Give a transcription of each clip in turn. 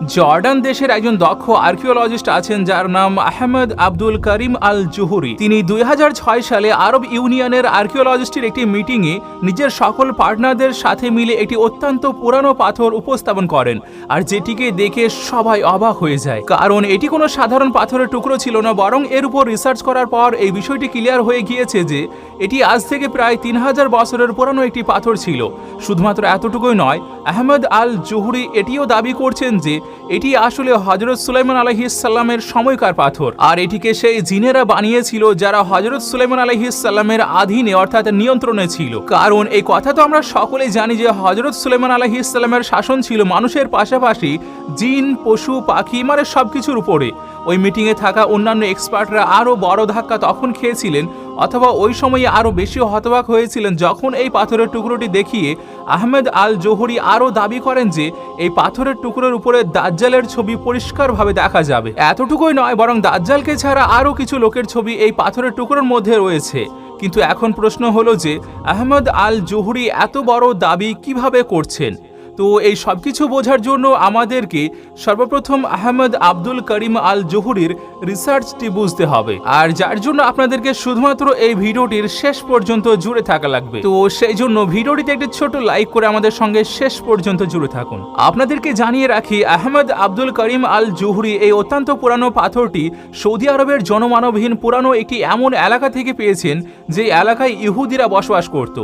Jordan দেশের একজন দক্ষ আর্কিওলজিস্ট আছেন যার নাম আহমেদ আব্দুল করিম আল জুহুরি তিনি দুই হাজার ছয় সালে আরব ইউনিয়নের আর্কিওলজিস্টের একটি মিটিংয়ে নিজের সকল পার্টনারদের সাথে মিলে একটি অত্যন্ত পুরানো পাথর উপস্থাপন করেন, আর যেটিকে দেখে সবাই অবাক হয়ে যায়। কারণ এটি কোনো সাধারণ পাথরের টুকরো ছিল না, বরং এর উপর রিসার্চ করার পর এই বিষয়টি ক্লিয়ার হয়ে গিয়েছে যে এটি আজ থেকে প্রায় তিন হাজার বছরের পুরানো একটি পাথর ছিল। শুধুমাত্র এতটুকুই নয়, আহমেদ আল জুহুরি এটিও দাবি করছেন যে এটি আসলে হজরত সুলাইমান আলহিসাল্লামের সময়কার পাথর। আর এটিকে সেই জিনেরা বানিয়েছিল যারা হজরত সুলাইমান আলহিসাল্লামের আধীনে অর্থাৎ নিয়ন্ত্রণে ছিল। কারণ এই কথা তো আমরা সকলেই জানি যে হজরত সুলাইমান আলহিসাল্লামের শাসন ছিল মানুষের পাশাপাশি জিন, পশু, পাখি মানে সব কিছুর উপরে। ওই মিটিংয়ে থাকা অন্যান্য এক্সপার্টরা আরও বড় ধাক্কা তখন খেয়েছিলেন, অথবা ওই সময়ে আরও বেশি হতবাক হয়েছিলেন যখন এই পাথরের টুকরোটি দেখিয়ে আহমেদ আল জোহরি আরও দাবি করেন যে, এই পাথরের টুকরোর উপরে দাজ্জালের ছবি পরিষ্কারভাবে দেখা যাবে। এতটুকুই নয়, বরং দাজ্জালকে ছাড়া আরও কিছু লোকের ছবি এই পাথরের টুকরোর মধ্যে রয়েছে। কিন্তু এখন প্রশ্ন হলো যে, আহমদ আল জোহরি এত বড় দাবি কীভাবে করছেন? তো এই সব কিছু বোঝার জন্য আমাদেরকে সর্বপ্রথম আহমদ আব্দুল করিম আল জহুরির রিসার্চটি বুঝতে হবে। আর যার জন্য আপনাদেরকে শুধুমাত্র এই ভিডিওটির শেষ পর্যন্ত জুড়ে থাকা লাগবে। তো সেই জন্য ভিডিওটিতে একটি ছোট লাইক করে আমাদের সঙ্গে শেষ পর্যন্ত জুড়ে থাকুন। আপনাদেরকে জানিয়ে রাখি, আহমদ আব্দুল করিম আল জহুরি এই অত্যন্ত পুরানো পাথরটি সৌদি আরবের জনমানবহীন পুরানো একটি এমন এলাকা থেকে পেয়েছেন যে এলাকায় ইহুদিরা বসবাস করত।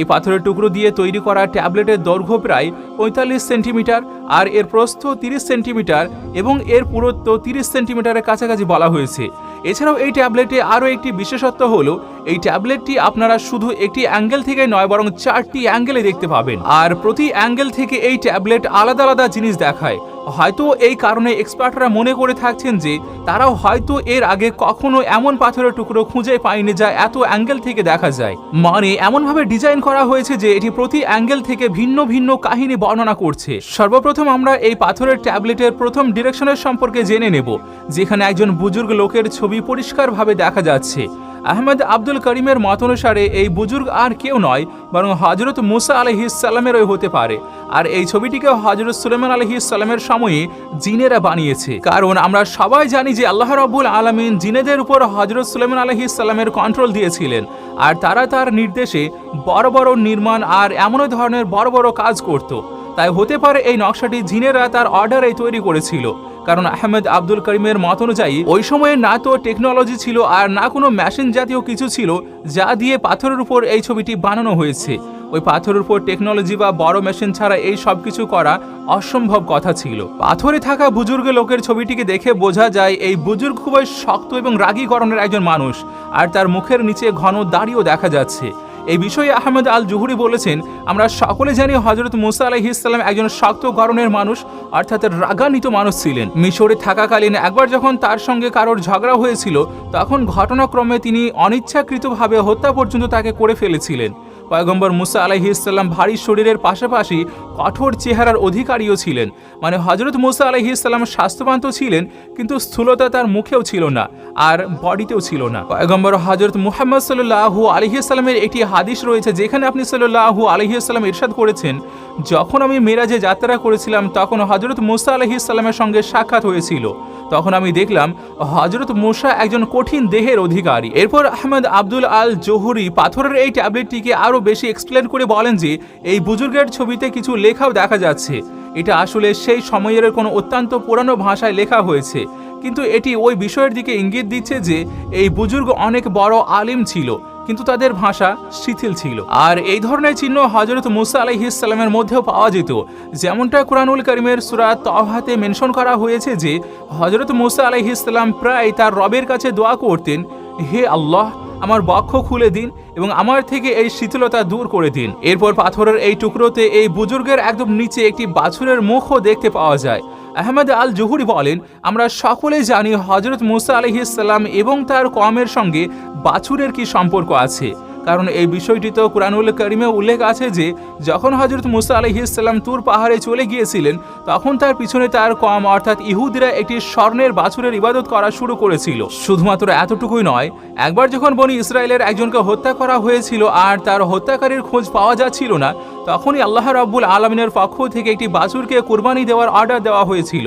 এই পাথরের টুকরো দিয়ে তৈরি করা ট্যাবলেটের দৈর্ঘ্য প্রায় পঁয়তাল্লিশ সেন্টিমিটার আর এর প্রস্থ তিরিশ সেন্টিমিটার এবং এর পুরুত্ব তিরিশ সেন্টিমিটারের কাছাকাছি বলা হয়েছে। এছাড়াও এই ট্যাবলেটে আরও একটি বিশেষত্ব হলো, এই ট্যাবলেটটি আপনারা শুধু একটি অ্যাঙ্গেল থেকে নয়, বরং চারটি অ্যাঙ্গেলে দেখতে পাবেন। আর প্রতি অ্যাঙ্গেল থেকে এই ট্যাবলেট আলাদা আলাদা জিনিস দেখায়। হয়তো এই কারণে এক্সপার্টরা মনে করে থাকছেন যে তারাও হয়তো এর আগে কখনো এমন পাথরের টুকরো খুঁজে পায়নি যা এত অ্যাঙ্গেল থেকে দেখা যায়। মানে এমনভাবে ডিজাইন করা হয়েছে যে এটি প্রতি অ্যাঙ্গেল থেকে ভিন্ন ভিন্ন কাহিনী বর্ণনা করছে। সর্বপ্রথম আমরা এই পাথরের ট্যাবলেটের প্রথম ডিরেকশনের সম্পর্কে জেনে নেব, যেখানে একজন বুজুর্গ লোকের ছবি পরিষ্কারভাবে দেখা যাচ্ছে। আহমেদ আব্দুল করিমের মত অনুসারে এই বুজুর্গ আর কেউ নয়, বরং হজরত মুসা আলহিসাল্লামেরই হতে পারে। আর এই ছবিটিকে হজরত সুলেমান আলহিসাল্লামের সময়ে জিনেরা বানিয়েছে। কারণ আমরা সবাই জানি যে আল্লাহ রব্বুল আলমিন জিনেদের উপর হজরত সুলেমান আলহিসাল্লামের কন্ট্রোল দিয়েছিলেন। আর তারা তার নির্দেশে বড় বড় নির্মাণ আর এমন ধরনের বড় বড় কাজ করত। তাই হতে পারে এই নকশাটি জিনেরা তার অর্ডারে তৈরি করেছিল। কারণ আহমেদ আব্দুল করিমের মত অনুযায়ী, ওই সময়ে না তো টেকনোলজি ছিল আর না কোনো মেশিন জাতীয় কিছু ছিল যা দিয়ে পাথরের উপর এই ছবিটি বানানো হয়েছে। ওই পাথরের উপর টেকনোলজি বা বড় মেশিন ছাড়া এই সব কিছু করা অসম্ভব কথা ছিল। পাথরে থাকা বুজুর্গ লোকের ছবিটিকে দেখে বোঝা যায়, এই বুজুর্গ খুবই শক্ত এবং রাগী গরনের একজন মানুষ, আর তার মুখের নিচে ঘন দাড়িও দেখা যাচ্ছে। এই বিষয়ে আহমেদ আল জুহুরি বলেছেন, আমরা সকলে জানি হজরত মুসা আলহিসাল্লাম একজন শক্ত গরণের মানুষ, অর্থাৎ রাগান্বিত মানুষ ছিলেন। মিশরে থাকাকালীন একবার যখন তার সঙ্গে কারোর ঝগড়া হয়েছিল, তখন ঘটনাক্রমে তিনি অনিচ্ছাকৃতভাবে হত্যা পর্যন্ত তাকে করে ফেলেছিলেন। পয়গম্বর মুসা আলহিসাল্লাম ভারী শরীরের পাশাপাশি কঠোর চেহারার অধিকারীও ছিলেন। মানে হজরত মুসা আলহিসাল্লাম স্বাস্থ্যবান তো ছিলেন, কিন্তু স্থূলতা তার মুখেও ছিল না, আর বডিতেও ছিল না। পয়গম্বর হজরত মুহাম্মদ সাল্লাহু আলহিসাল্লামের একটি হাদিস রয়েছে, যেখানে আপনি সাল্লাহু আলহিসাল্লাম ইরশাদ করেছেন, যখন আমি মেরাজে যাত্রা করেছিলাম, তখন হজরত মুসা আলহিসাল্লামের সঙ্গে সাক্ষাৎ হয়েছিল। তখন আমি দেখলাম হজরত মুসা একজন কঠিন দেহের অধিকারী। এরপর আহমেদ আব্দুল আল জহুরি পাথরের এই ট্যাবলেটটিকে আরও বেশি এক্সপ্লেন করে বলেন যে এই বুজুর্গের ছবিতে কিছু লেখাও দেখা যাচ্ছে। এটা আসলে সেই সময়ের কোনো অত্যন্ত পুরানো ভাষায় লেখা হয়েছে। কিন্তু এটি ওই বিষয়ের দিকে ইঙ্গিত দিচ্ছে যে এই বুজুর্গ অনেক বড় আলিম ছিল। কিন্তু তাদের ভাষা শিথিল ছিল। আর এই ধরনের চিহ্ন হজরত মুসা আলহিসাল্লামের মধ্যেও পাওয়া যেত। যেমনটা কোরআনুল করিমের সুরাত তহাতে মেনশন করা হয়েছে যে হজরত মুসা আলহিসাল্লাম প্রায় তার রবের কাছে দোয়া করতেন, হে আল্লাহ, আমার বক্ষ খুলে দিন এবং আমার থেকে এই শীতলতা দূর করে দিন। এরপর পাথরের এই টুকরোতে এই বুজুর্গের একদম নিচে একটি বাছুরের মুখও দেখতে পাওয়া যায়। আহমেদ আল জহুরি বলেন, আমরা সকলে জানি হজরত মুসা আলহিসাল্লাম এবং তার কমের সঙ্গে বাছুরের কি সম্পর্ক আছে। কারণ এই বিষয়টি তো কুরআনুল করিমে উল্লেখ আছে যে, যখন হজরত মুসা আলহিসাল্লাম তুর পাহাড়ে চলে গিয়েছিলেন, তখন তার পিছনে তার কম, অর্থাৎ ইহুদিরা একটি স্বর্ণের বাছুরের ইবাদত করা শুরু করেছিল। শুধুমাত্র এতটুকুই নয়, একবার যখন বনি ইসরায়েলের একজনকে হত্যা করা হয়েছিল আর তার হত্যাকারীর খোঁজ পাওয়া যাচ্ছিল না, তখনই আল্লাহ রাব্বুল আলমিনের পক্ষ থেকে একটি বাছুরকে কোরবানি দেওয়ার অর্ডার দেওয়া হয়েছিল।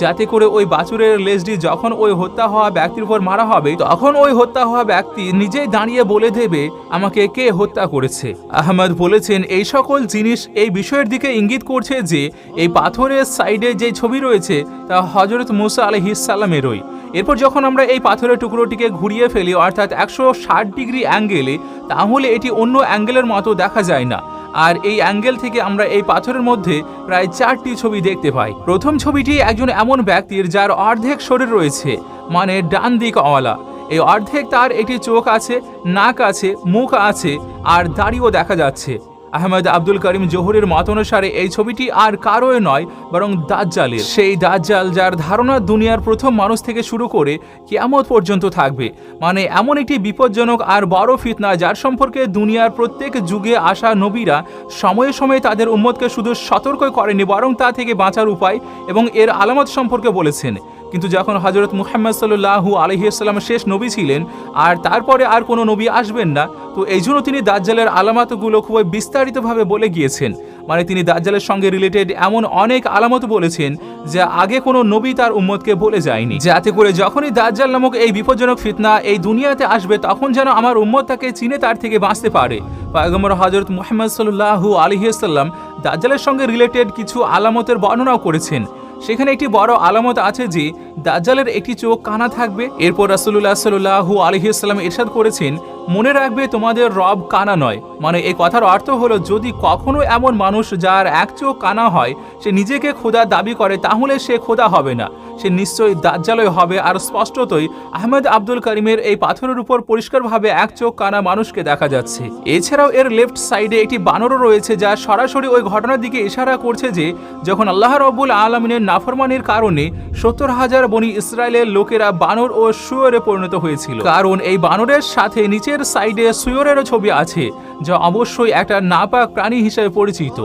যাতে করে ওই বাছুরের লেজটি যখন ওই হত্যা হওয়া ব্যক্তির উপর মারা হবে, তখন ওই হত্যা হওয়া ব্যক্তি নিজেই দাঁড়িয়ে বলে দেবে আমাকে কে হত্যা করেছে? আহমদ বলেছেন, এই সকল জিনিস এই বিষয়ের দিকে ইঙ্গিত করছে যে, এই পাথরের সাইডে যে ছবি রয়েছে, তা হজরত মুসা আলহিসাল্লামেরই এরপর যখন আমরা এই পাথরের টুকরোটিকে ঘুরিয়ে ফেলি, অর্থাৎ একশো ষাট ডিগ্রি অ্যাঙ্গেলে, তাহলে এটি অন্য অ্যাঙ্গেলের মতো দেখা যায় না। আর এই অ্যাঙ্গেল থেকে আমরা এই পাথরের মধ্যে প্রায় চারটি ছবি দেখতে পাই। প্রথম ছবিটি একজন এমন ব্যক্তির যার অর্ধেক শরীর রয়েছে মানে ডান দিক অওয়ালা এই অর্ধেক তার একটি চোখ আছে, নাক আছে, মুখ আছে, আর দাড়িও দেখা যাচ্ছে। আহমেদ আব্দুল করিম জোহরের মত অনুসারে এই ছবিটি আর কারোই নয়, বরং দাজ্জালের। সেই দাজ্জাল যার ধারণা দুনিয়ার প্রথম মানুষ থেকে শুরু করে কিয়ামত পর্যন্ত থাকবে মানে এমন একটি বিপজ্জনক আর বড় ফিতনা যার সম্পর্কে দুনিয়ার প্রত্যেক যুগে আসা নবীরা সময়ে সময়ে তাদের উম্মতকে শুধু সতর্ক করেনি, বরং তা থেকে বাঁচার উপায় এবং এর আলামত সম্পর্কে বলেছেন। কিন্তু যখন হজরত মুহাম্মদ সাল্লাহু আলহিউসাল্লাম শেষ নবী ছিলেন, আর তারপরে আর কোনো নবী আসবেন না, তো এই জন্য তিনি দাজ্জালের আলামতগুলো খুবই বিস্তারিতভাবে বলে গিয়েছেন। মানে তিনি দাজ্জালের সঙ্গে রিলেটেড এমন অনেক আলামত বলেছেন, যা আগে কোনো নবী তার উম্মতকে বলে যায়নি। যাতে করে যখনই দাজ্জাল নামক এই বিপজ্জনক ফিতনা এই দুনিয়াতে আসবে, তখন যেন আমার উম্মত তাকে চিনে তার থেকে বাঁচতে পারে। পয়গম্বর হজরত মুহাম্মদ সাল্লাহু আলহিউসাল্লাম দাজ্জালের সঙ্গে রিলেটেড কিছু আলামতের বর্ণনাও করেছেন। সেখানে একটি বড় আলামত আছে যে দাজ্জালের একটি চোখ কানা থাকবে। এরপর রাসুল্লাহ সাল্লাহু আলহিউসাল্লাম এরশাদ করেছেন, মনে রাখবে তোমাদের রব কানা নয়। মানে এই কথার অর্থ হলো, যদি কখনো এমন মানুষ যার এক চোখ কানা হয়, সে নিজেকে খোদা দাবি করে, তাহলে সে খোদা হবে না। সে নিশ্চয়ই দাজ্জালয় হবে। আর স্পষ্টতই, আহমেদ আব্দুল করিমের এই পাথরের উপর পরিষ্কারভাবে এক চোখ কানা মানুষকে দেখা যাচ্ছে। এছাড়াও এর লেফট সাইডে একটি বানরও রয়েছে, যা সরাসরি ওই ঘটনার দিকে ইশারা করছে যে, যখন আল্লাহ রব্বুল আলমিনের নাফরমানির কারণে সত্তর হাজার বনি ইসরায়েলের লোকেরা বানর ও সুয়রে পরিণত হয়েছিল। কারণ এই বানরের সাথে নিচের সাইডে সুয়রেরও ছবি আছে, যা অবশ্যই একটা নাপাক প্রাণী হিসেবে পরিচিত।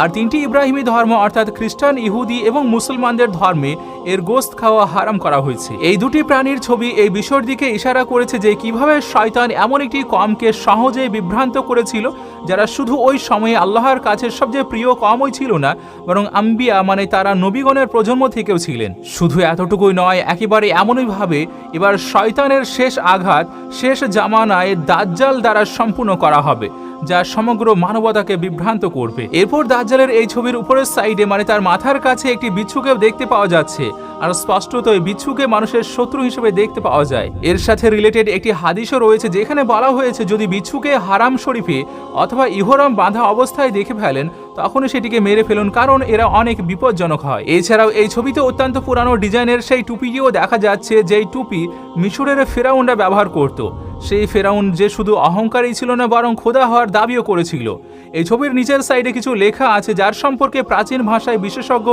আর তিনটি ইব্রাহিমী ধর্ম, অর্থাৎ খ্রিস্টান, ইহুদি এবং মুসলমানদের ধর্মে এর গোস্ত খাওয়া হারাম করা হয়েছে। এই দুটি প্রাণীর ছবি এই বিষয়ের দিকে ইশারা করেছে যে কীভাবে শয়তান এমন একটি কমকে সহজে বিভ্রান্ত করেছিল, যারা শুধু ওই সময়ে আল্লাহর কাছে সবচেয়ে প্রিয় কমই ছিল না, বরং আম্বিয়া মানে তারা নবীগণের প্রজন্ম থেকেও ছিলেন। শুধু এতটুকুই নয়, একেবারে এমনইভাবে এবার শয়তানের শেষ আঘাত, শেষ জামানায় দাজ্জাল দ্বারা সম্পূর্ণ করা হবে। যা সমগ্র মানবতাকে বিভ্রান্ত করবে। এরপর দাজ্জালের এই ছবির উপরের সাইডে মানে তার মাথার কাছে একটি বিচ্ছুকে দেখতে পাওয়া যাচ্ছে। আর স্পষ্টতই বিচ্ছুকে মানুষের শত্রু হিসেবে দেখতে পাওয়া যায়। এর সাথে রিলেটেড একটি হাদিসও রয়েছে, যেখানে বলা হয়েছে, যদি বিচ্ছুকে হারাম শরীফে অথবা ইহরাম বাঁধা অবস্থায় দেখে ফেলেন তখনই সেটিকে মেরে ফেলুন, কারণ এরা অনেক বিপজ্জনক হয়। এছাড়াও এই ছবিতে অত্যন্ত পুরানো ডিজাইনের সেই টুপিটিও দেখা যাচ্ছে, যেই টুপি মিশরের ফেরাউনরা ব্যবহার করত। সেই ফেরাউন যে শুধু অহংকারী ছিল না, বরং খোদা হওয়ার দাবিও করেছিল। এই ছবির নিচের সাইডে কিছু লেখা আছে, যার সম্পর্কে প্রাচীন ভাষায় বিশেষজ্ঞ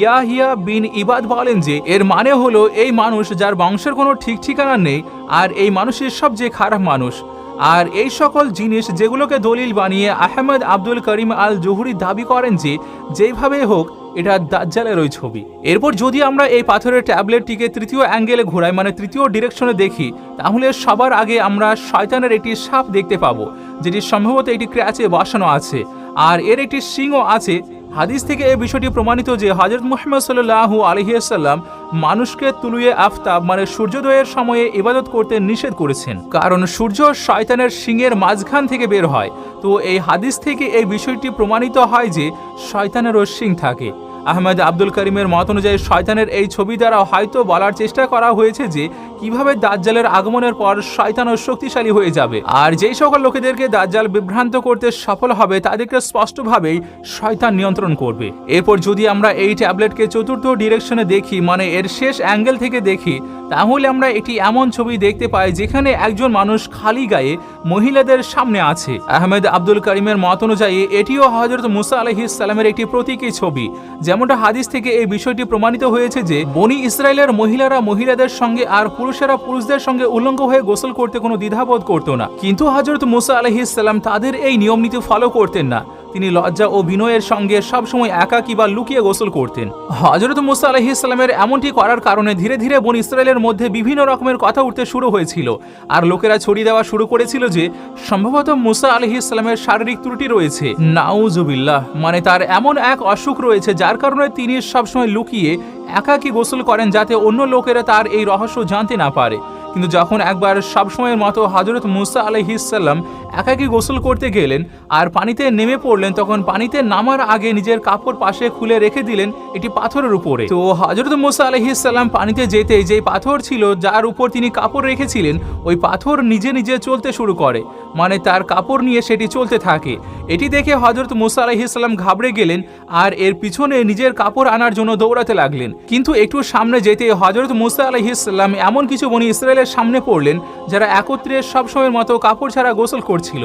ইয়াহিয়া বিন ইবাদ বলেন যে, এর মানে হলো, এই মানুষ যার বংশের কোনো ঠিক ঠিকানা নেই, আর এই মানুষের সবচেয়ে খারাপ মানুষ। আর এই সকল জিনিস যেগুলোকে দলিল বানিয়ে আহমেদ আব্দুল করিম আল জহুরি দাবি করেন যে যেভাবে হোক, এটা দাজ্জালের ওই ছবি। এরপর যদি আমরা এই পাথরের ট্যাবলেটটিকে তৃতীয় অ্যাঙ্গেলে ঘোরাই মানে তৃতীয় ডিরেকশনে দেখি, তাহলে সবার আগে আমরা শয়তানের একটি সাপ দেখতে পাবো, যেটি সম্ভবত একটি ক্র্যাচে বসানো আছে। আর এর একটি সিংও আছে হাদিস থেকে এই বিষয়টি প্রমাণিত যে হজরত মুহাম্মদ সাল্লাহু আলহিয়াল্লাম মানুষকে তুলুয়ে আফতাব মানে সূর্যোদয়ের সময়ে ইবাদত করতে নিষেধ করেছেন। কারণ সূর্য শয়তানের সিংয়ের মাঝখান থেকে বের হয়। তো এই হাদিস থেকে এই বিষয়টি প্রমাণিত হয় যে শয়তানেরও সিং থাকে। আহমেদ আব্দুল করিমের মত অনুযায়ী শয়তানের এই ছবি দ্বারা হয়তো বলার চেষ্টা করা হয়েছে যে কীভাবে দাজ্জালের আগমনের পর শয়তানও শক্তিশালী হয়ে যাবে? আর যেই সকল লোকেদেরকে দাজ্জাল বিভ্রান্ত করতে সফল হবে, তাদেরকে স্পষ্টভাবেই শয়তান নিয়ন্ত্রণ করবে। এরপর যদি আমরা এই ট্যাবলেটকে চতুর্থ ডিরেকশনে দেখি মানে এর শেষ অ্যাঙ্গেল থেকে দেখি, তাহলে আমরা একটি এমন ছবি দেখতে পাই যেখানে একজন মানুষ খালি গায়ে মহিলাদের সামনে আছে। আহমেদ আব্দুল করিমের মত অনুযায়ী, এটিও হজরত মুসা আলহিস সালামের একটি প্রতীকী ছবি। যেমনটা হাদিস থেকে এই বিষয়টি প্রমাণিত হয়েছে যে, বনি ইসরায়েলের মহিলারা মহিলাদের সঙ্গে আর পুরুষ পুরুষেরা পুরুষদের সঙ্গে উলঙ্গ হয়ে গোসল করতে কোনো দ্বিধাবোধ করতো না। কিন্তু হজরত মুসা আলহিসাল্লাম তাদের এই নিয়ম নীতি ফলো করতেন না। তিনি লজ্জা ও বিনয়ের সঙ্গে সবসময় একাকী বা লুকিয়ে গোসল করতেন। হজরত মুসা আলহিসাল্লামের এমনটি করার কারণে ধীরে ধীরে বন ইসরায়েলের মধ্যে বিভিন্ন রকমের কথা উঠতে শুরু হয়েছিল। আর লোকেরা ছড়িয়ে দেওয়া শুরু করেছিল যে, সম্ভবত মুসা আলহিসাল্লামের শারীরিক ত্রুটি রয়েছে। নাউজুবিল্লাহ মানে তার এমন এক অসুখ রয়েছে যার কারণে তিনি সবসময় লুকিয়ে একাকী গোসল করেন যাতে অন্য লোকেরা তার এই রহস্য জানতে না পারে। কিন্তু যখন একবার সবসময়ের মতো হজরত মুসা আলহিসাল্লাম একাকী গোসল করতে গেলেন আর পানিতে নেমে পড়লেন। তখন পানিতে নামার আগে নিজের কাপড় পাশে খুলে রেখে দিলেন এটি পাথরের উপরে। তো হজরত মুসা আলহিসাল্লাম পানিতে যেতে যেই পাথর ছিল, যার উপর তিনি কাপড় রেখেছিলেন, ওই পাথর নিজে নিজে চলতে শুরু করে। মানে তার কাপড় নিয়ে সেটি চলতে থাকে। এটি দেখে হজরত মুসা আলহিসাল্লাম ঘাবড়ে গেলেন আর এর পিছনে নিজের কাপড় আনার জন্য দৌড়াতে লাগলেন। কিন্তু একটু সামনে যেতে হজরত মুসা আলহিসাল্লাম এমন কিছু বনি ইসরায়েলের সামনে পড়লেন, যারা একত্রে সবসময়ের মতো কাপড় ছাড়া গোসল করছিল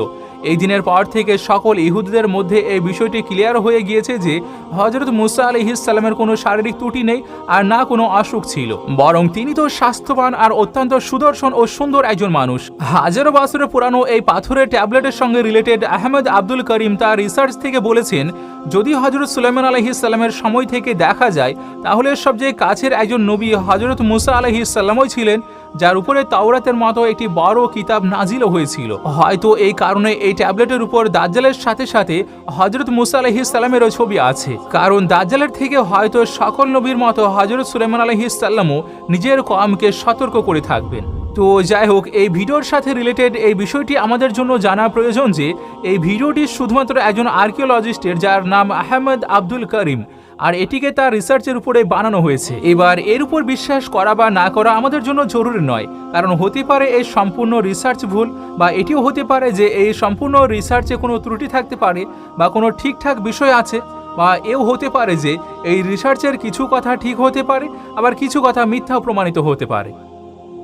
এই দিনের পর থেকে সকল ইহুদিদের মধ্যে এই বিষয়টি ক্লিয়ার হয়ে গিয়েছে যে হজরত মুসা আলহিসাল্লামের কোনো শারীরিক ত্রুটি নেই আর না কোনো অসুখ ছিল। বরং তিনি তো স্বাস্থ্যবান আর অত্যন্ত সুদর্শন ও সুন্দর একজন মানুষ। হাজারো বছরের পুরানো এই পাথরের ট্যাবলেটের সঙ্গে রিলেটেড আহমেদ আব্দুল করিম তার রিসার্চ থেকে বলেছেন, যদি হজরত সুলাইমান আলহিসাল্লামের সময় থেকে দেখা যায়, তাহলে সবচেয়ে কাছের একজন নবী হজরত মুসা আলহিসাল্লামই ছিলেন। যার উপরে তাওরাতের মতো একটি বড় কিতাব নাজিল হয়েছিল। হয়তো এই কারণে এই ট্যাবলেটের উপর দাজ্জালের সাথে সাথে হজরত মুসা আলহি আলহিসাল্লামেরও ছবি আছে। কারণ দাজ্জালের থেকে হয়তো সকল নবীর মতো হজরত সুলেমান আলহি আলহিসাল্লামও নিজের কমকে সতর্ক করে থাকবেন। তো যাই হোক, এই ভিডিওর সাথে রিলেটেড এই বিষয়টি আমাদের জন্য জানা প্রয়োজন যে, এই ভিডিওটি শুধুমাত্র একজন আর্কিওলজিস্টের যার নাম আহমেদ আব্দুল করিম, আর এটিকে তার রিসার্চের উপরে বানানো হয়েছে। এবার এর উপর বিশ্বাস করা বা না করা আমাদের জন্য জরুরি নয়, কারণ হতে পারে এই সম্পূর্ণ রিসার্চ ভুল, বা এটিও হতে পারে যে, এই সম্পূর্ণ রিসার্চে কোনো ত্রুটি থাকতে পারে, বা কোনো ঠিকঠাক বিষয় আছে, বা এও হতে পারে যে, এই রিসার্চের কিছু কথা ঠিক হতে পারে, আবার কিছু কথা মিথ্যাও প্রমাণিত হতে পারে।